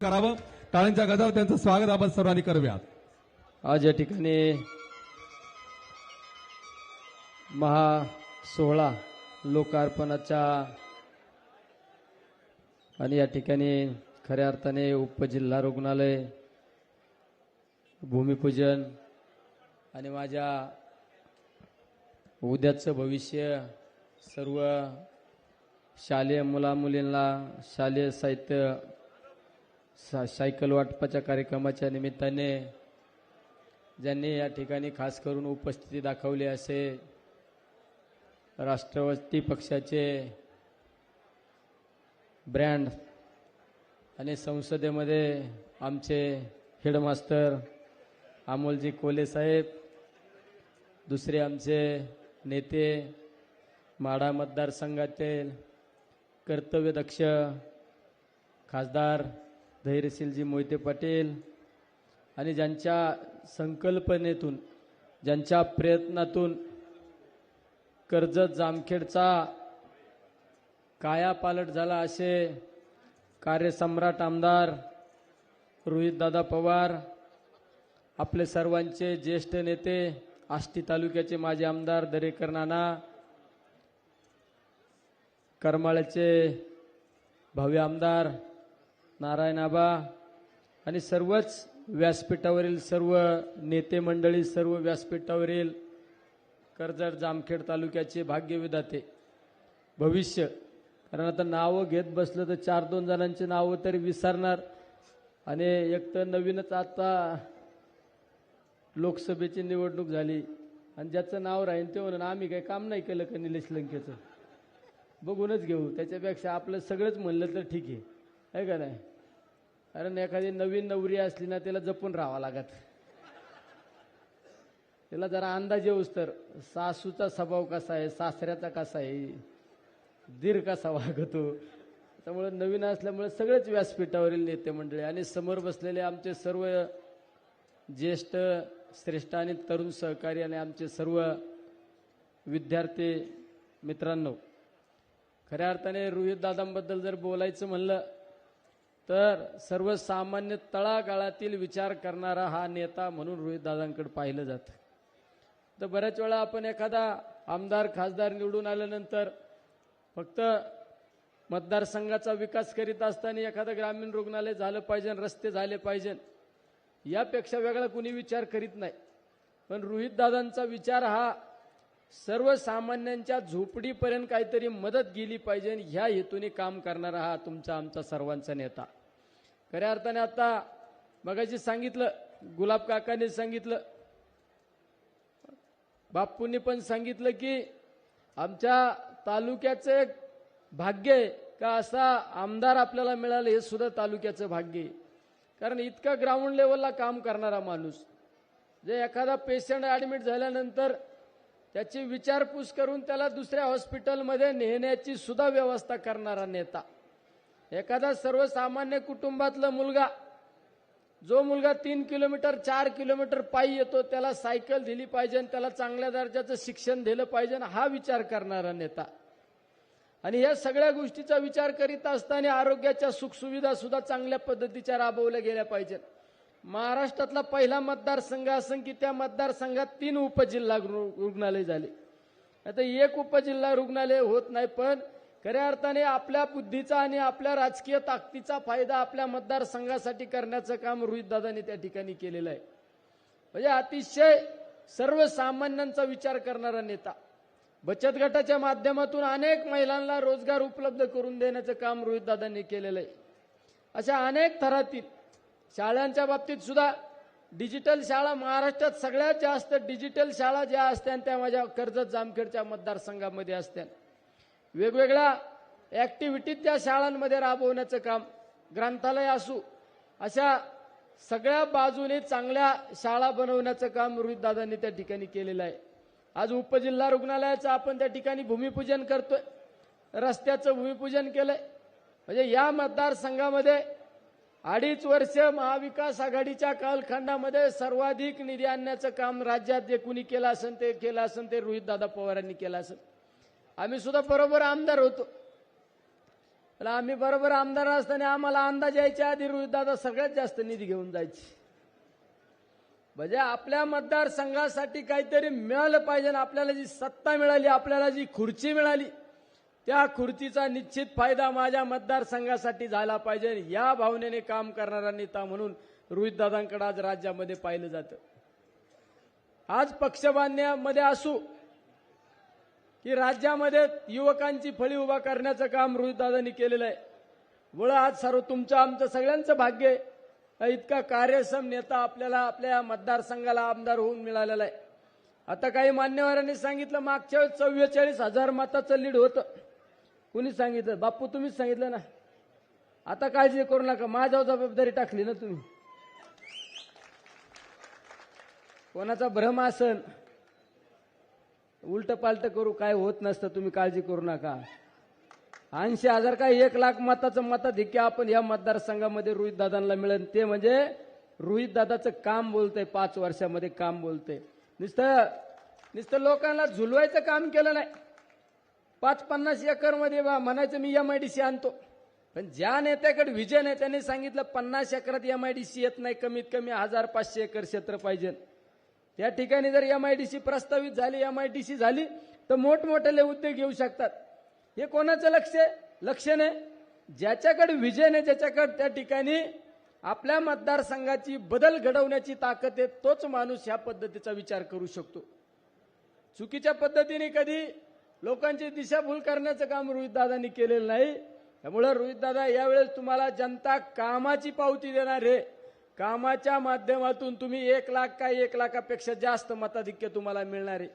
करावं. टाळ्यांच्या गजावर त्यांचं स्वागत आपण सर्वांनी करूयात. आज या ठिकाणी महा सोहळा लोकार्पणाच्या आणि या ठिकाणी खऱ्या अर्थाने उपजिल्हा रुग्णालय भूमिपूजन आणि माझ्या उद्याचं भविष्य सर्व शालेय मुलामुलींना शालेय साहित्य सा सायकल वाटपाच्या कार्यक्रमाच्या निमित्ताने ज्यांनी या ठिकाणी खास करून उपस्थिती दाखवली असे राष्ट्रवादी पक्षाचे ब्रँड आणि संसदेमध्ये आमचे हेडमास्टर अमोलजी कोले साहेब दुसरे आमचे नेते माढा मतदारसंघातील कर्तव्यदक्ष खासदार धैर्यशीलजी मोहिते पाटील आणि ज्यांच्या संकल्पनेतून ज्यांच्या प्रयत्नातून कर्जत जामखेडचा कायापालट झाला असे कार्यसम्राट आमदार रोहितदादा पवार आपले सर्वांचे ज्येष्ठ नेते आष्टी तालुक्याचे माजी आमदार दरेकर नाना करमाळ्याचे भव्य आमदार नारायण आबा आणि सर्वच व्यासपीठावरील सर्व नेते मंडळी सर्व व्यासपीठावरील कर्जत जामखेड तालुक्याचे भाग्यविधाते. भविष्य. कारण आता नावं घेत बसलं तर चार दोन जणांची नावं तरी विसरणार. आणि एक तर नवीनच आता लोकसभेची निवडणूक झाली. आणि ज्याचं नाव राहील ते म्हणून आम्ही काही काम नाही केलं का निलेश लंकेचं? बघूनच घेऊ. त्याच्यापेक्षा आपलं सगळंच म्हणलं तर ठीक आहे. आहे का नाही? कारण एखादी नवीन नवरी असली ना त्याला जपून राहावं लागत. त्याला जरा अंदाज येऊस तर सासूचा स्वभाव कसा आहे सासऱ्याचा कसा आहे दीर कसा वागतो? त्यामुळे नवीन असल्यामुळे सगळेच व्यासपीठावरील नेते मंडळी आणि समोर बसलेले आमचे सर्व ज्येष्ठ श्रेष्ठ आणि तरुण सहकारी आणि आमचे सर्व विद्यार्थी मित्रांनो खऱ्या अर्थाने रोहित दादांबद्दल जर बोलायचं म्हणलं तर सर्वसामान्य तळागाळातील विचार करणारा हा नेता म्हणून रोहितदादांकडे पाहिलं जातं. तर बऱ्याच वेळा आपण एखादा आमदार खासदार निवडून आल्यानंतर फक्त मतदारसंघाचा विकास करीत असताना एखादं ग्रामीण रुग्णालय झालं पाहिजे रस्ते झाले पाहिजे यापेक्षा वेगळा कुणी विचार करीत नाही. पण रोहितदादांचा विचार हा सर्वसामान्यांच्या झोपडीपर्यंत काहीतरी मदत गेली पाहिजे ह्या हेतूने काम करणारा हा तुमचा आमचा सर्वांचा नेता. खऱ्या अर्थाने आता मगाशी सांगितलं गुलाब काकांनी सांगितलं बाप्पूंनी पण सांगितलं की आमच्या तालुक्याचं एक भाग्य आहे का असा आमदार आपल्याला मिळालं हे सुद्धा तालुक्याचं भाग्य आहे. कारण इतका ग्राउंड लेवलला काम करणारा माणूस जे एखादा पेशंट ॲडमिट झाल्यानंतर त्याची विचारपूस करून त्याला दुसऱ्या हॉस्पिटलमध्ये नेण्याची सुद्धा व्यवस्था करणारा नेता. एखादा सर्वसामान्य कुटुंबातला मुलगा जो मुलगा तीन किलोमीटर चार किलोमीटर पायी येतो त्याला सायकल दिली पाहिजे आणि त्याला चांगल्या दर्जाचं शिक्षण दिलं पाहिजे हा विचार करणारा नेता. आणि या सगळ्या गोष्टीचा विचार करीत असताना आरोग्याच्या सुखसुविधा सुद्धा चांगल्या पद्धतीच्या राबवल्या गेल्या पाहिजेत. महाराष्ट्रातला पहिला मतदारसंघ असून की त्या मतदारसंघात तीन उपजिल्हा रु- रुग्णालय झाले. आता एक उपजिल्हा रुग्णालय होत नाही पण खऱ्या अर्थाने आपल्या बुद्धीचा आणि आपल्या राजकीय ताकदीचा फायदा आपल्या मतदारसंघासाठी करण्याचं काम रोहितदादांनी त्या ठिकाणी केलेलं आहे. म्हणजे अतिशय सर्वसामान्यांचा विचार करणारा नेता. बचत गटाच्या माध्यमातून अनेक महिलांना रोजगार उपलब्ध करून देण्याचं काम रोहितदादांनी केलेलं आहे. अशा अनेक थरातील शाळांच्या बाबतीत सुद्धा डिजिटल शाळा महाराष्ट्रात सगळ्यात जास्त डिजिटल शाळा ज्या असत्या त्या माझ्या कर्जत जामखेडच्या मतदारसंघामध्ये असत्या वेगवेगळ्या ऍक्टिव्हिटी त्या शाळांमध्ये राबवण्याचं काम ग्रंथालय असू अशा सगळ्या बाजूने चांगल्या शाळा बनवण्याचं काम रोहितदादांनी त्या ठिकाणी केलेलं आहे. आज उपजिल्हा रुग्णालयाचं आपण त्या ठिकाणी भूमिपूजन करतोय. रस्त्याचं भूमिपूजन केलंय. म्हणजे या मतदारसंघामध्ये अडीच वर्ष महाविकास आघाडीच्या कालखंडामध्ये सर्वाधिक निधी आणण्याचं काम राज्यात जे कुणी केलं असेल ते केलं असेल ते रोहितदादा पवारांनी केलं असेल आम्ही सुद्धा बरोबर आमदार होतो. पण आम्ही बरोबर आमदार असताना आम्हाला अंदाज यायच्या आधी रोहित सगळ्यात जास्त निधी घेऊन जायची. म्हणजे आपल्या मतदारसंघासाठी काहीतरी मिळालं पाहिजे आणि आपल्याला जी सत्ता मिळाली आपल्याला जी खुर्ची मिळाली त्या खुर्चीचा निश्चित फायदा माझ्या मतदारसंघासाठी झाला पाहिजे या भावनेने काम करणारा नेता म्हणून रोहितदादांकडे आज राज्यामध्ये पाहिलं जातं. आज पक्षबांधण्यामध्ये असू की राज्यामध्ये युवकांची फळी उभा करण्याचं काम रोहितदादांनी केलेलं आहे. मुळं आज सर्व तुमचं आमचं सगळ्यांचं भाग्य आहे. इतका कार्यक्षम नेता आपल्याला आपल्या मतदारसंघाला आमदार होऊन मिळालेला आहे. आता काही मान्यवरांनी सांगितलं मागच्या वेळेस चव्वेचाळीस हजार मताचं लीड होतं. कुणी सांगितलं? बाप्पू तुम्हीच सांगितलं ना. आता काळजी करू नका माझ्यावर जबाबदारी टाकली ना तुम्ही. कोणाचा भ्रम असन उलट पालट करू काय होत नसतं तुम्ही काळजी करू नका. ऐंशी हजार काय एक लाख मताचं मताधिक्य आपण या मतदारसंघामध्ये रोहित दादांना मिळेल. ते म्हणजे रोहित दादाचं काम बोलतंय पाच वर्षामध्ये काम बोलतंय. नुसतं नुसतं लोकांना झुलवायचं काम केलं नाही. पाच पन्नास एकरमध्ये बा म्हणायचं मी एम आय डी सी आणतो. पण ज्या नेत्याकडे विजन आहे त्यांनी सांगितलं पन्नास एकरात एम आय डी सी येत नाही कमीत कमी हजार पाचशे एकर क्षेत्र पाहिजे. त्या ठिकाणी जर एम आय डी सी प्रस्तावित झाली एम आय डी सी झाली तर मोठमोठे उद्योग घेऊ शकतात. हे कोणाचं लक्ष आहे? लक्ष नाही. ज्याच्याकडे विजन आहे ज्याच्याकडे त्या ठिकाणी आपल्या मतदारसंघाची बदल घडवण्याची ताकद आहे तोच माणूस ह्या पद्धतीचा विचार करू शकतो. चुकीच्या पद्धतीने कधी लोकांची दिशाभूल करण्याचं काम रोहितदादांनी केलेलं नाही. त्यामुळं रोहितदादा यावेळेस तुम्हाला जनता कामाची पावती देणार आहे. कामाच्या माध्यमातून तुम्ही एक लाख काय एक लाखापेक्षा जास्त मताधिक्य तुम्हाला मिळणार आहे.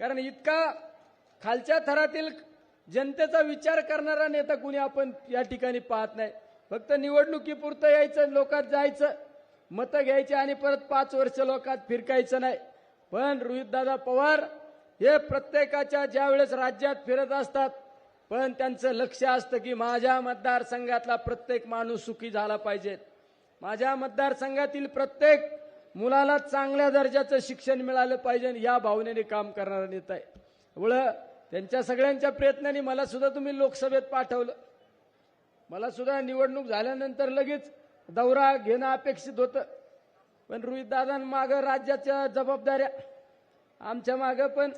कारण इतका खालच्या थरातील जनतेचा विचार करणारा नेता कुणी आपण या ठिकाणी पाहत नाही. फक्त निवडणुकीपुरतं यायचं लोकात जायचं मतं घ्यायची आणि परत पाच वर्ष लोकात फिरकायचं नाही. पण रोहितदादा पवार हे प्रत्येकाच्या ज्यावेळेस राज्यात फिरत असतात पण त्यांचं लक्ष असतं की माझ्या मतदारसंघातला प्रत्येक माणूस सुखी झाला पाहिजे. माझ्या मतदारसंघातील प्रत्येक मुलाला चांगल्या दर्जाचं शिक्षण मिळालं पाहिजे या भावनेने काम करणारा नेता आहे. त्यामुळं त्यांच्या सगळ्यांच्या प्रयत्नांनी मला सुद्धा तुम्ही लोकसभेत पाठवलं. मला सुद्धा निवडणूक झाल्यानंतर लगेच दौरा घेणं अपेक्षित होतं. पण रोहितदादांमागं राज्याच्या जबाबदाऱ्या आमच्या मागं पण.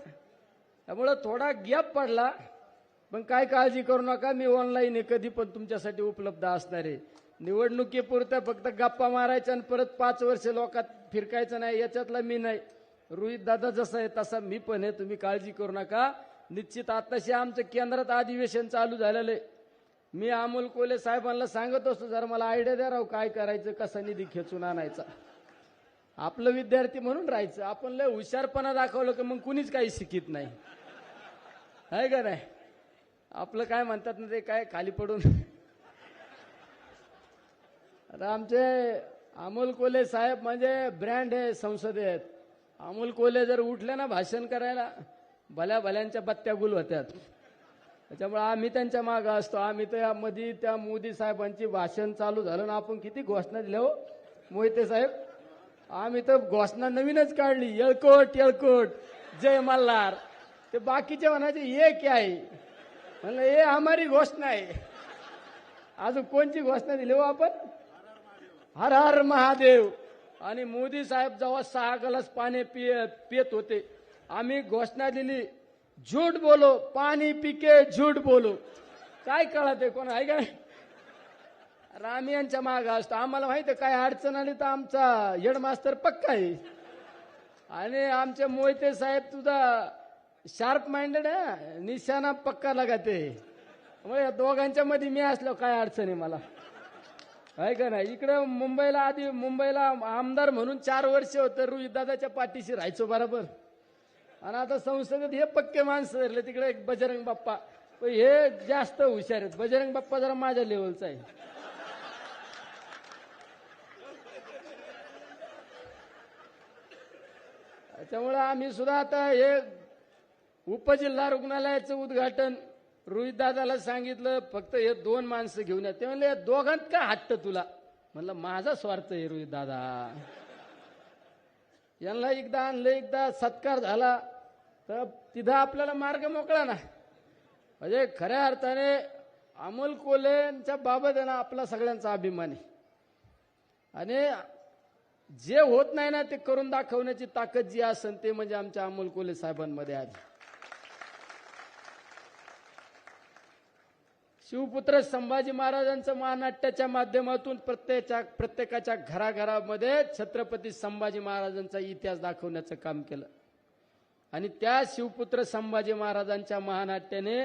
त्यामुळं थोडा गॅप पडला. पण काय काळजी करू नका मी ऑनलाईन आहे कधी पण तुमच्यासाठी उपलब्ध असणार आहे. निवडणुकीपुरतं फक्त गप्पा मारायच्या आणि परत पाच वर्ष लोकात फिरकायचं नाही याच्यातला मी नाही. रोहित दादा जसा आहे तसा मी पण आहे तुम्ही काळजी करू नका. निश्चित आताशी आमचं केंद्रात अधिवेशन चालू झालेलं आहे. मी अमोल कोले साहेबांना सांगत असतो जर मला आयडिया द्या राव काय करायचं कसा निधी खेचून आणायचा. आपलं विद्यार्थी म्हणून राहायचं. आपण लय हुशारपणा दाखवलं की मग कुणीच काही शिकित नाही. आहे का नाही? आपलं काय म्हणतात ना ते काय खाली पडून? आमचे अमोल कोले साहेब म्हणजे ब्रँड आहे संसदेत अमोल कोले जर उठले ना भाषण करायला भल्या भल्यांच्या बत्त्या गुल होत्यात. त्याच्यामुळे आम्ही त्यांच्या मागं असतो. आम्ही तर यामध्ये त्या मोदी साहेबांची भाषण चालू झालं ना आपण किती घोषणा दिल्या हो मोहिते साहेब? आम्ही तर घोषणा नवीनच काढली. येळकोट येळकोट. जय मल्हार. ते बाकीचे म्हणायचे हे? आहे म्हणलं हे हमारी घोषणा आहे अजून कोणची घोषणा दिली हो आपण? हर हर महादेव. आणि मोदी साहेब जेव्हा सहा गलास पाणी पिय पियत होते आम्ही घोषणा दिली झूट बोलो पाणी पिके झूट बोलो. काय कळते कोण आहे का राम यांच्या माग असतो. आम्हाला माहिती आहे काय अडचण आली तर आमचा हेडमास्तर पक्का आहे. आणि आमचे मोहिते साहेब तुझा शार्प माइंडेड आहे निशाणा पक्का लगाते. मग या दोघांच्या मध्ये मी असलो काय अडचण आहे मला? आहे का नाही इकडं मुंबईला आधी मुंबईला आमदार म्हणून चार वर्ष होतं रुईदादाच्या पाठीशी राहायचो बरोबर. आणि आता संसदेत हे पक्के माणसं धरले तिकडे एक बजरंग बाप्पा. पण हे जास्त हुशार आहेत. बजरंग बाप्पा जरा माझ्या लेवलचा आहे. त्याच्यामुळं आम्ही सुद्धा आता हे उपजिल्हा रुग्णालयाचं उद्घाटन रोहितदादाला सांगितलं फक्त हे दोन माणसं घेऊन या. ते म्हणले "या दोघांत का हट्ट तुला? म्हणलं माझा स्वार्थ आहे रोहितदादा यांना एकदा आणलं एकदा सत्कार झाला तर तिथं आपल्याला मार्ग मोकळा ना म्हणजे खऱ्या अर्थाने अमोल कोल्हेंच्या बाबत आहे ना आपला सगळ्यांचा अभिमान आहे. आणि जे होत नाही ना ते करून दाखवण्याची ताकद जी असेल ते म्हणजे आमच्या अमोल कोल्हे साहेबांमध्ये आली. शिवपुत्र संभाजी महाराजांचं महानाट्याच्या माध्यमातून प्रत्येकाच्या प्रत्येकाच्या घराघरामध्ये छत्रपती संभाजी महाराजांचा इतिहास दाखवण्याचं काम केलं. आणि त्या शिवपुत्र संभाजी महाराजांच्या महानाट्याने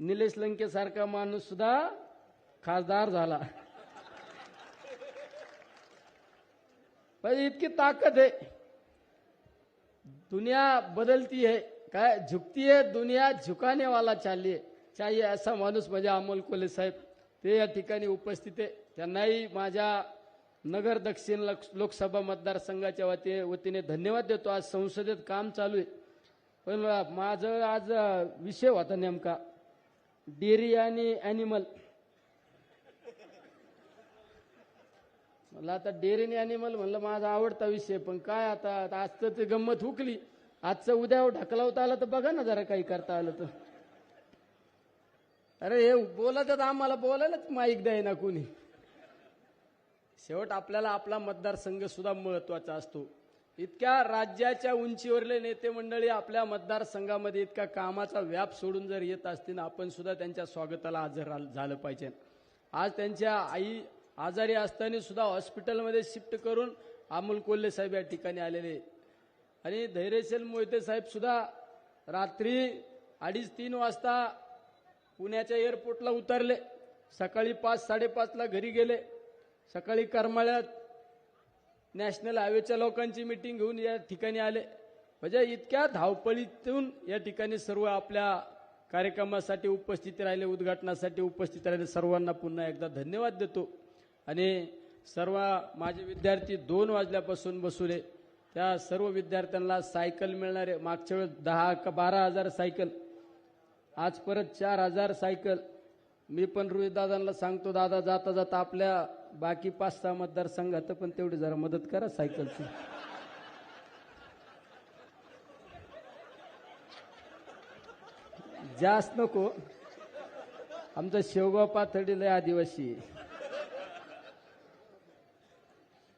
निलेश लंकेसारखा माणूस सुद्धा खासदार झाला. पण इतकी ताकद आहे. दुनिया बदलती है काय झुकती है दुनिया झुकाने वाला आहे शाही असा माणूस म्हणजे अमोल कोले साहेब ते या ठिकाणी उपस्थित आहे. त्यांनाही माझ्या नगर दक्षिण लोकसभा मतदारसंघाच्या वती वतीने धन्यवाद देतो. आज संसदेत काम चालू आहे. पण माझं आज विषय होता नेमका. डेअरी आणि ॲनिमल. मला आता डेअरी ॲनिमल म्हणलं माझा आवडता विषय पण काय आता आता आजचं ते गंमत हुकली. आजचं उद्या ढकलावता आलं तर बघा ना जरा काही करता आलं तर. अरे हे बोलत आम्हाला बोलायलाच माईक द्याय ना कोणी. शेवट आपल्याला आपला मतदारसंघ सुद्धा महत्त्वाचा असतो. इतक्या राज्याच्या उंचीवरले नेते मंडळी आपल्या मतदारसंघामध्ये इतका कामाचा व्याप सोडून जर येत असतील आपण सुद्धा त्यांच्या स्वागताला हजर झालं पाहिजे. आज त्यांच्या आई आजारी असताना सुद्धा हॉस्पिटलमध्ये शिफ्ट करून अमोल कोल्हे साहेब या ठिकाणी आलेले. आणि धैर्यशील मोहिते साहेब सुद्धा रात्री अडीच तीन वाजता पुण्याच्या एअरपोर्टला उतरले. सकाळी पाच साडेपाचला घरी गेले. सकाळी करमाळ्यात नॅशनल हायवेच्या लोकांची मिटिंग घेऊन या ठिकाणी आले. म्हणजे इतक्या धावपळीतून या ठिकाणी सर्व आपल्या कार्यक्रमासाठी उपस्थित राहिले उद्घाटनासाठी उपस्थित राहिले. सर्वांना पुन्हा एकदा धन्यवाद देतो. आणि सर्व माझे विद्यार्थी दोन वाजल्यापासून बसूले त्या सर्व विद्यार्थ्यांना सायकल मिळणारे मागच्या वेळेस दहा का बारा हजार सायकल आज परत चार हजार सायकल. मी पण रोहित दादांना सांगतो दादा जाता जाता आपल्या बाकी पाच सहा मतदारसंघात पण तेवढी जरा मदत करा सायकलची. जास्त नको. आमचा शेवगाव पाथर्डी लय आदिवासी आहे.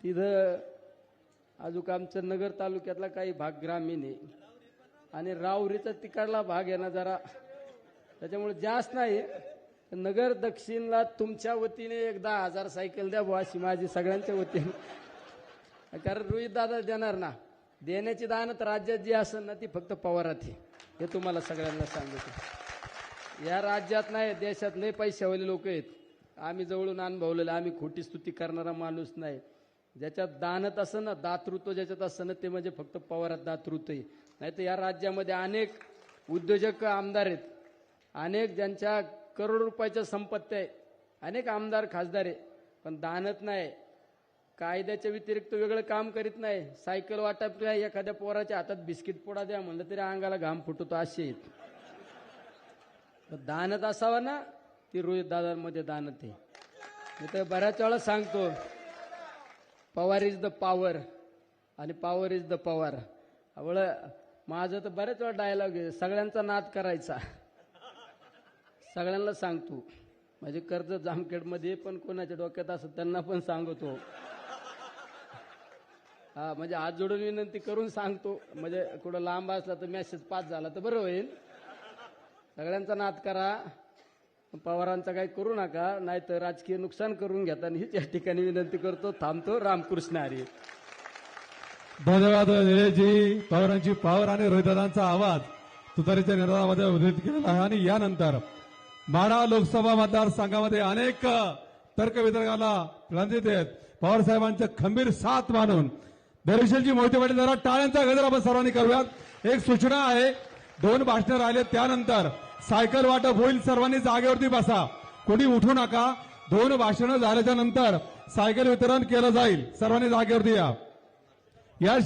तिथं अजून आमचं नगर तालुक्यातला काही भाग ग्रामीण आहे. आणि रावरीचा तिकडला भाग आहे ना जरा त्याच्यामुळे जास्त नाही. नगर दक्षिणला तुमच्या वतीने एक दहा हजार सायकल द्या बुवा अशी माझी सगळ्यांच्या वतीने. कारण रोहित दादा देणार ना. देण्याची दानत राज्यात जी असेल ना ती फक्त पवारात आहे. हे तुम्हाला सगळ्यांना सांगितलं या राज्यात नाही देशात नाही पैशावाले लोक आहेत. आम्ही जवळून अनुभवलेलं आम्ही खोटी स्तुती करणारा माणूस नाही. ज्याच्यात दानत असं ना दातृत्व ज्याच्यात असं ना ते म्हणजे फक्त पवारात दातृत्व आहे नाही तर या राज्यामध्ये अनेक उद्योजक आमदार आहेत. अनेक ज्यांच्या करोड रुपयाच्या संपत्ती आहे. अनेक आमदार खासदार आहे. पण दानत नाही. कायद्याच्या व्यतिरिक्त वेगळं काम करीत नाही. सायकल वाटप नाही एखाद्या पोराच्या हातात बिस्किट पोडा द्या म्हणलं तरी अंगाला घाम फुटतो असे दानत असावा ना ती रोहित दादांमध्ये दानत आहे. मी तर बऱ्याच वेळा सांगतो पवार इज द पॉवर आणि पॉवर इज द पवार आवळं माझं तर बऱ्याच वेळा डायलॉग आहे. सगळ्यांचा नाद करायचा. सगळ्यांना सांगतो. म्हणजे कर्ज जामखेडमध्ये पण कोणाच्या डोक्यात असं त्यांना पण सांगतो. हा म्हणजे आज जोडून विनंती करून सांगतो. म्हणजे कुठं लांब असला तर मेसेज पास झाला तर बरं होईल. सगळ्यांचा नाद करा. पवारांचा काही करू नका. नाहीतर राजकीय नुकसान करून घेता. हीच या ठिकाणी विनंती करतो. थांबतो. रामकृष्ण हरी. धन्यवाद निलेशजी. पवारांची पावर आणि रोहितदादांचा आवाज तुतारीच्या निर्धारामध्ये उद्धृत केलेला आहे. आणि यानंतर माढा लोकसभा मतदारसंघामध्ये अनेक तर्कवितर्काला रंजित आहेत पवार साहेबांच्या खंबीर साथ मानून. दरेशीलजी मोहिते पाटील जरा टाळ्यांचा गजर आपण सर्वांनी करूयात. एक सूचना आहे दोन भाषणं राहिले त्यानंतर सायकल वाटप होईल सर्वांनी जागेवरती बसा. कोणी उठू नका. दोन भाषणं झाल्याच्यानंतर सायकल वितरण केलं जाईल. सर्वांनी जागेवरती या